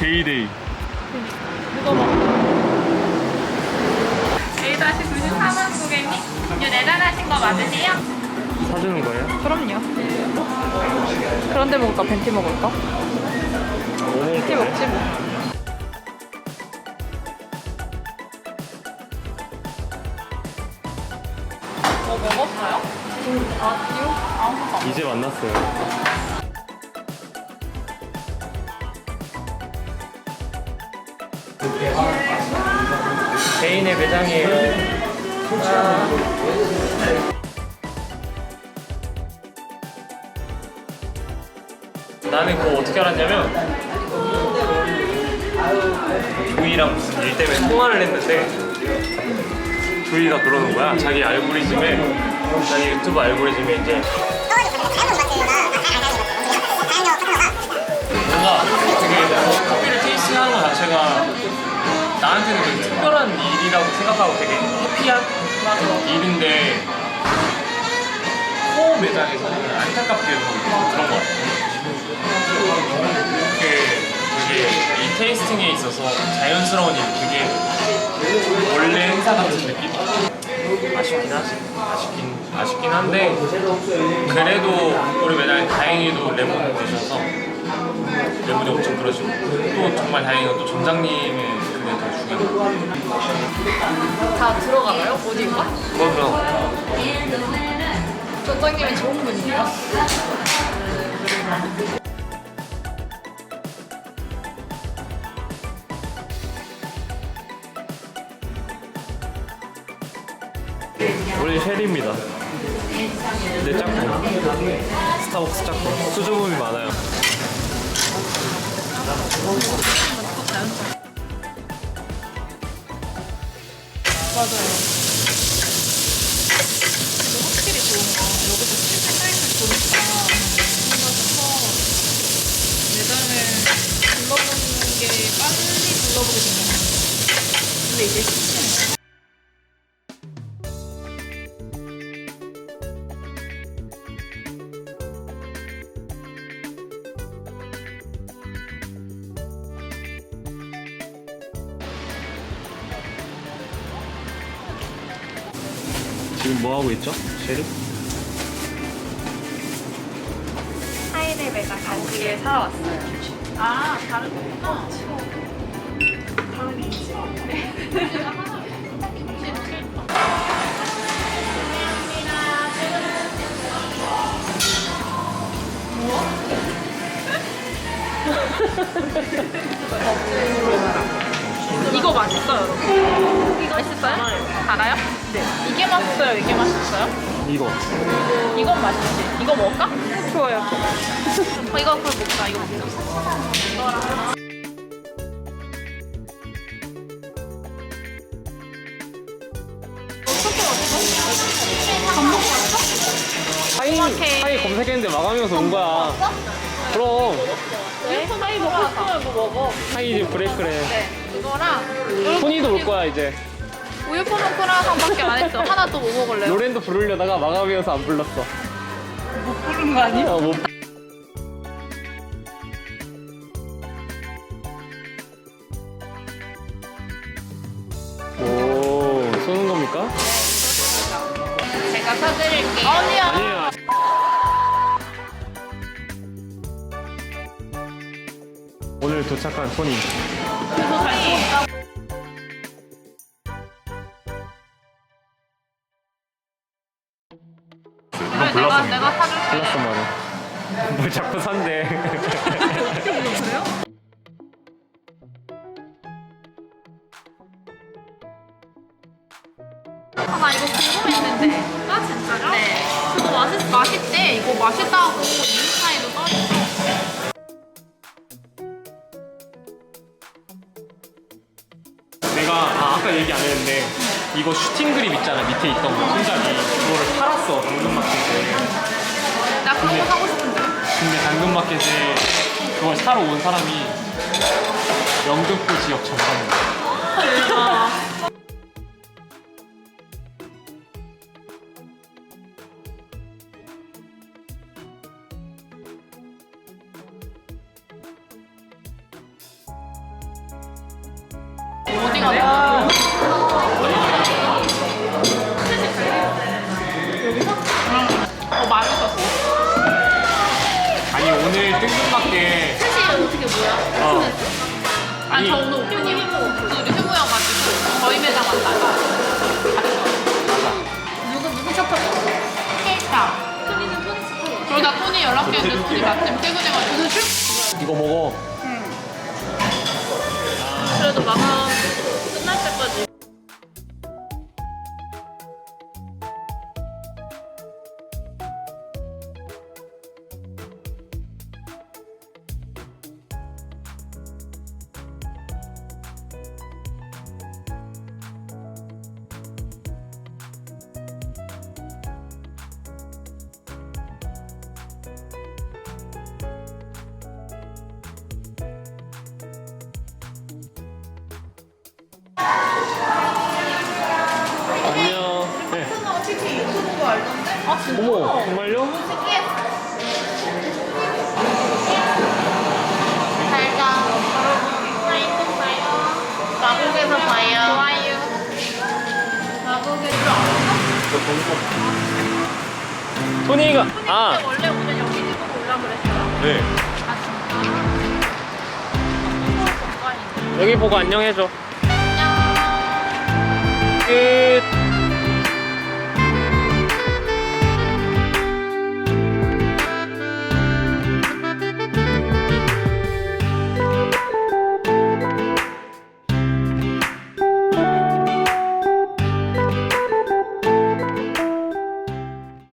데이데이. 누가 먹어? A-94번 고객님, 음료 내단하신 거 맞으세요? 사주는 거예요? 그럼요. 그런데 먹을까? 벤티 먹을까? 뭐 벤티? 먹지 뭐. 뭐 먹었어요? 아무것도 안 이제 만났어요. 개인의 매장이에요. 나는 그거 어떻게 알았냐면 조이랑 무슨 일 때문에 통화를 했는데 조이가 그러는 거야 자기 알고리즘에 자기 유튜브 알고리즘에 이제 뭔가 되게 커피를 테이스팅하는 것 자체가 나한테는 되게 특별한 일이라고 생각하고 되게 해피한 일인데 코 매장에서는 안타깝게 좀 그런 것 같아요. 그 되게 이 테이스팅에 있어서 자연스러운 일, 되게 원래 행사 같은 느낌? 아쉽긴 하지. 아쉽긴 아쉽긴 한데 그래도 우리 매장에 다행히도 레몬 드셔서 레몬이 엄청 그러시고 또 정말 다행히 또 점장님의 그게 더 다 들어가나요? 어디가? 그럼 전장님이 좋은 분이에요. 우리 쉘입니다. 네, 짝꿍. 스타벅스 짝꿍. 수줍음이 많아요. 맞아요. 확실히 좋은 거 여기서 지금 사이트 보니까 뭔가 더 매장을 둘러보는 게 빨리 둘러보게 되는 것 같아요. 근데 이게 쉽지는 지금 뭐 하고 있죠? 쉘이? 하이레 매장 간식에 사러 왔어요. 아, 다른 거구나. 다른 이지. 이거 맛있어요, 여러분. 이거 맛있어요? 달아요? 네. 맛있어요, 이게 맛있어요? 이거. 이건 맛있지. 이거 먹을까? 좋아요. 어, 이거 그걸 먹자. 이거 먹자. 이거랑. 하이 검색했는데 마감이어서 온 거야. 그럼. 네? 하이 먹고 싶으면 뭐 먹어? 하이 이제 브레이크래. 네. 이거랑 토니도 올 거야, 이제. 우유 포는 크라상밖에 안 했어. 하나 또뭐 먹을래요? 로렌도 부르려다가 마감이어서 안 불렀어. 못 부른 거 아니야? 어, 못. 오, 쏘는 겁니까? 제가 사드릴게요. 아니야. 아니에요. 오늘 도착한 토니. 그래서 잘 먹었다. 이 플러스 말해. 뭘 자꾸 산대. 그래요? 아, 나 이거 궁금했는데. 아, 진짜요? 네. 그거 맛있, 맛있대. 이거 맛있다고 인스타에도 떠있어. 내가 아, 아까 얘기 안 했는데 이거 슈팅 그립 있잖아 밑에 있던 거 손잡이 그거를 팔았어 당근마켓에 나 그런 거 사고 싶은데. 근데 당근마켓에 그걸 사러 온 사람이 영등포 지역 전방이야 아니, 아니. 저 오늘 오프닝 둘이 휴무여가지고 저희 매장 왔다가 누구 누구 셔터고? 케이타 토니는 토니 셔터 그러다 토니 연락했는데 토니 마침 퇴근해가지고. 이거 먹어 아 진짜? 어머 정말요? 잘가 또 봐요 마곡에서 봐요 좋아요 마곡에서 토니가 근데 아 원래 오늘 여기 집으로 올라 그랬어요? 네. 아 진짜? 서울 공간인데 여기 보고 안녕해줘 안녕 끝